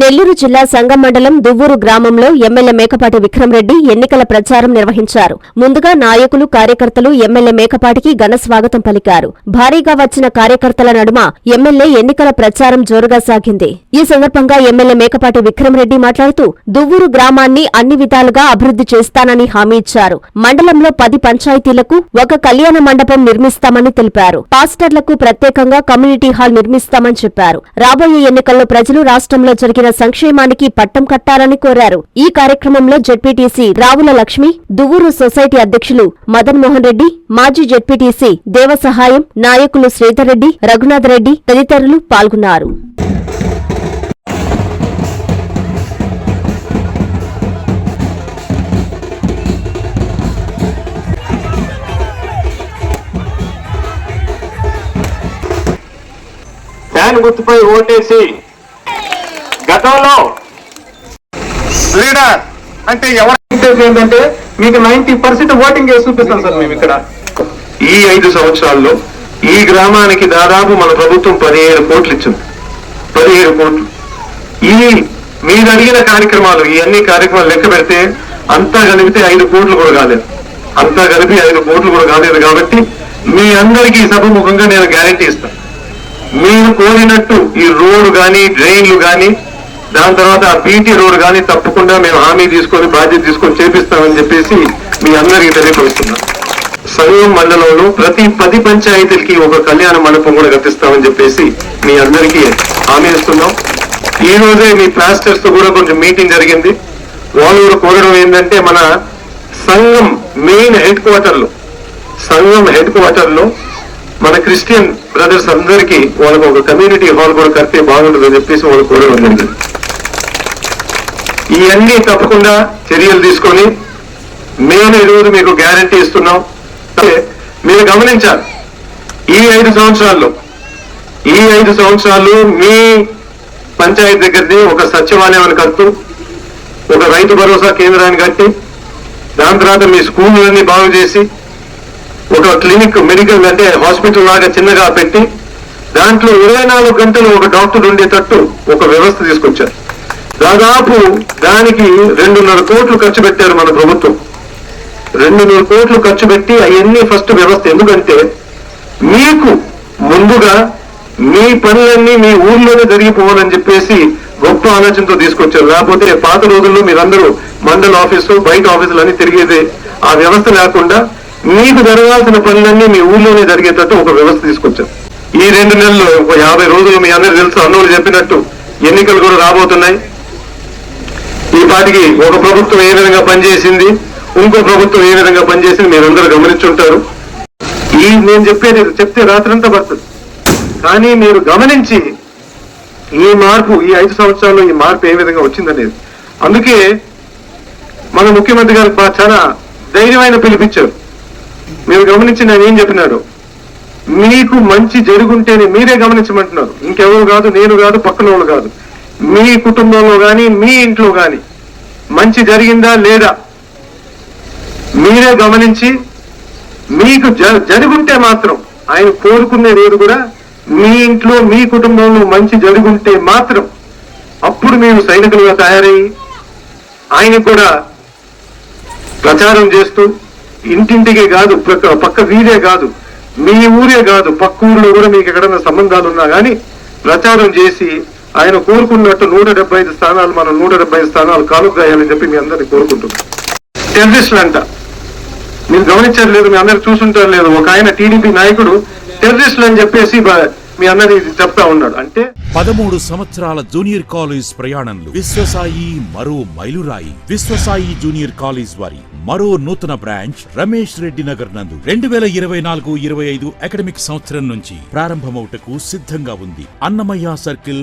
నెల్లూరు జిల్లా సంగం మండలం దువ్వూరు గ్రామంలో ఎమ్మెల్యే మేకపాటి విక్రమరెడ్డి ఎన్నికల ప్రచారం నిర్వహించారు. ముందుగా నాయకులు కార్యకర్తలు ఎమ్మెల్యే మేకపాటికి ఘన స్వాగతం పలికారు. భారీగా వచ్చిన కార్యకర్తల నడుమ ఎమ్మెల్యే ఎన్నికల ప్రచారం జోరుగా సాగింది. ఈ సందర్భంగా ఎమ్మెల్యే మేకపాటి విక్రమరెడ్డి మాట్లాడుతూ దువ్వూరు గ్రామాన్ని అన్ని విధాలుగా అభివృద్ధి చేస్తానని హామీ ఇచ్చారు. మండలంలో పది పంచాయతీలకు ఒక కళ్యాణ మండపం నిర్మిస్తామని తెలిపారు. పాస్టర్లకు ప్రత్యేకంగా కమ్యూనిటీ హాల్ నిర్మిస్తామని చెప్పారు. రాబోయే ఎన్నికల్లో ప్రజలు రాష్ట్రంలో జరిగిన సంక్షేమానికి పట్టం కట్టాలని కోరారు. ఈ కార్యక్రమంలో జెడ్పీటీసీ రావుల లక్ష్మి దువ్వూరు సొసైటీ అధ్యక్షులు మదన్ మోహన్ రెడ్డి మాజీ జెడ్పీటీసీ దేవసహాయం నాయకులు శ్రీధర్ రెడ్డి రఘునాథ్ రెడ్డి తదితరులు పాల్గొన్నారు. ఫ్యాన్ గుర్తుపై ఓటేసి గతంలో లీడర్ అంటే ఎవరు ఏంటంటే మీకు నైన్టీ పర్సెంట్ ఓటింగ్ వేసి చూపిస్తాం సార్ మేము ఇక్కడ? ఈ ఐదు సంవత్సరాల్లో ఈ గ్రామానికి దాదాపు మన ప్రభుత్వం పదిహేడు కోట్లు ఇచ్చింది. పదిహేడు కోట్లు. ఈ మీరు అడిగిన కార్యక్రమాలు ఈ అన్ని కార్యక్రమాలు లెక్క పెడితే అంతా కలిపితే ఐదు కోట్లు కూడా కాలేదు. అంతా కలిపి ఐదు కోట్లు కూడా కాలేదు కాబట్టి మీ అందరికీ సభముఖంగా నేను గ్యారంటీ ఇస్తాను. మీరు కోరినట్టు ఈ రోడ్డు కానీ డ్రైన్లు కానీ దాని తర్వాత ఆ పీటీ రోడ్ కానీ తప్పకుండా మేము హామీ తీసుకొని బాధ్యత తీసుకొని చేపిస్తామని చెప్పేసి మీ అందరికీ తెలియపరుస్తున్నాం. సంఘం మండలంలో ప్రతి పది పంచాయతీలకి ఒక కళ్యాణ మండపం కూడా కట్టిస్తామని చెప్పేసి మీ అందరికీ హామీ ఇస్తున్నాం. ఈ రోజే మీ ప్లాస్టర్స్తో కూడా కొంచెం మీటింగ్ జరిగింది. వాళ్ళు కూడా కోరడం ఏంటంటే మన సంఘం మెయిన్ హెడ్ క్వార్టర్లో సంఘం హెడ్ క్వార్టర్లో మన క్రిస్టియన్ బ్రదర్స్ అందరికీ వాళ్ళకు ఒక కమ్యూనిటీ హాల్ కూడా కడితే బాగుంటుందని చెప్పేసి వాళ్ళు కోరడం జరిగింది. ఇవన్నీ తప్పకుండా చర్యలు తీసుకొని మేము ఈరోజు మీకు గ్యారంటీ ఇస్తున్నాం. మీరు గమనించాలి ఈ ఐదు సంవత్సరాల్లో ఈ ఐదు సంవత్సరాలు మీ పంచాయతీ దగ్గరది ఒక సచివాలయాన్ని కడుతూ ఒక రైతు భరోసా కేంద్రాన్ని కట్టి దాని తర్వాత మీ స్కూళ్ళన్నీ బాగు చేసి ఒక క్లినిక్ మెడికల్ అంటే హాస్పిటల్ లాగా చిన్నగా పెట్టి దాంట్లో ఇరవై నాలుగు గంటలు ఒక డాక్టర్ ఉండేటట్టు ఒక వ్యవస్థ తీసుకొచ్చారు. దాదాపు దానికి రెండున్నర కోట్లు ఖర్చు పెట్టారు మన ప్రభుత్వం. రెండున్నర కోట్లు ఖర్చు పెట్టి అవన్నీ ఫస్ట్ వ్యవస్థ. ఎందుకంటే మీకు ముందుగా మీ పనులన్నీ మీ ఊర్లోనే జరిగిపోవాలని చెప్పేసి గొప్ప ఆలోచనతో తీసుకొచ్చారు. లేకపోతే పాత రోజుల్లో మీరందరూ మండల ఆఫీసు బయట ఆఫీసులు అన్ని తిరిగేది. ఆ వ్యవస్థ లేకుండా మీకు జరగాల్సిన పనులన్నీ మీ ఊర్లోనే జరిగేటట్టు ఒక వ్యవస్థ తీసుకొచ్చారు. ఈ రెండు నెలలు ఒక యాభై రోజులు మీ అందరూ తెలుసు అన్నోళ్ళు చెప్పినట్టు ఎన్నికలు కూడా రాబోతున్నాయి. ఈ పాటికి ఒక ప్రభుత్వం ఏ విధంగా పనిచేసింది ఇంకో ప్రభుత్వం ఏ విధంగా పనిచేసింది మీరందరూ గమనించుంటారు. ఈ నేను చెప్పేది చెప్తే రాత్రంతా పడుతుంది. కానీ మీరు గమనించి ఈ మార్పు ఈ ఐదు సంవత్సరాల్లో ఈ మార్పు ఏ విధంగా వచ్చిందనేది. అందుకే మన ముఖ్యమంత్రి గారు చాలా ధైర్యమైన పిలిపించారు. మీరు గమనించి నేను ఏం చెప్పినాడు మీకు మంచి జరుగుంటేనే మీరే గమనించమంటున్నారు. ఇంకెవరు కాదు నేను కాదు పక్కన వాళ్ళు కాదు. మీ కుటుంబంలో కానీ మీ ఇంట్లో కానీ మంచి జరిగిందా లేదా మీరే గమనించి మీకు జ- జరుగుంటే మాత్రం ఆయన కోరుకునే రోజు కూడా మీ ఇంట్లో మీ కుటుంబంలో మంచి జరుగుంటే మాత్రం అప్పుడు మీరు సైనికులుగా తయారయ్యి ఆయన కూడా ప్రచారం చేస్తూ ఇంటింటికే కాదు పక్క పక్క వీరే కాదు మీ ఊరే కాదు పక్క ఊర్లో కూడా మీకు ఎక్కడైనా సంబంధాలు ఉన్నా కానీ ప్రచారం చేసి ఆయన కోరుకున్నట్టు నూట డెబ్బై ఐదు స్థానాలు మనం నూట డెబ్బై ఐదు స్థానాలు కాలుగాయాలని చెప్పి మీ అందరినీ కోరుకుంటున్నాం. టెర్రరిస్టులు అంట. మీరు గమనించారు లేదు మీ అందరు చూసుంటారు లేదు. ఒక ఆయన టీడీపీ నాయకుడు టెర్రరిస్టులు అని చెప్పేసి మీ అందరి చెప్తా ఉన్నాడు. అంటే పదమూడు సంవత్సరాల జూనియర్ కాలేజ్ ప్రయాణంలో విశ్వసాయి మరో మైలురాయి. విశ్వసాయి జూనియర్ కాలేజ్ వారి మరో నూతన బ్రాంచ్ రమేష్ రెడ్డి నగర్ నందు రెండు వేల ఇరవై నాలుగు ఇరవై ఐదు అకాడమిక్ సంవత్సరం నుంచి ప్రారంభమవుటకు సిద్ధంగా ఉంది. అన్నమయ్య సర్కిల్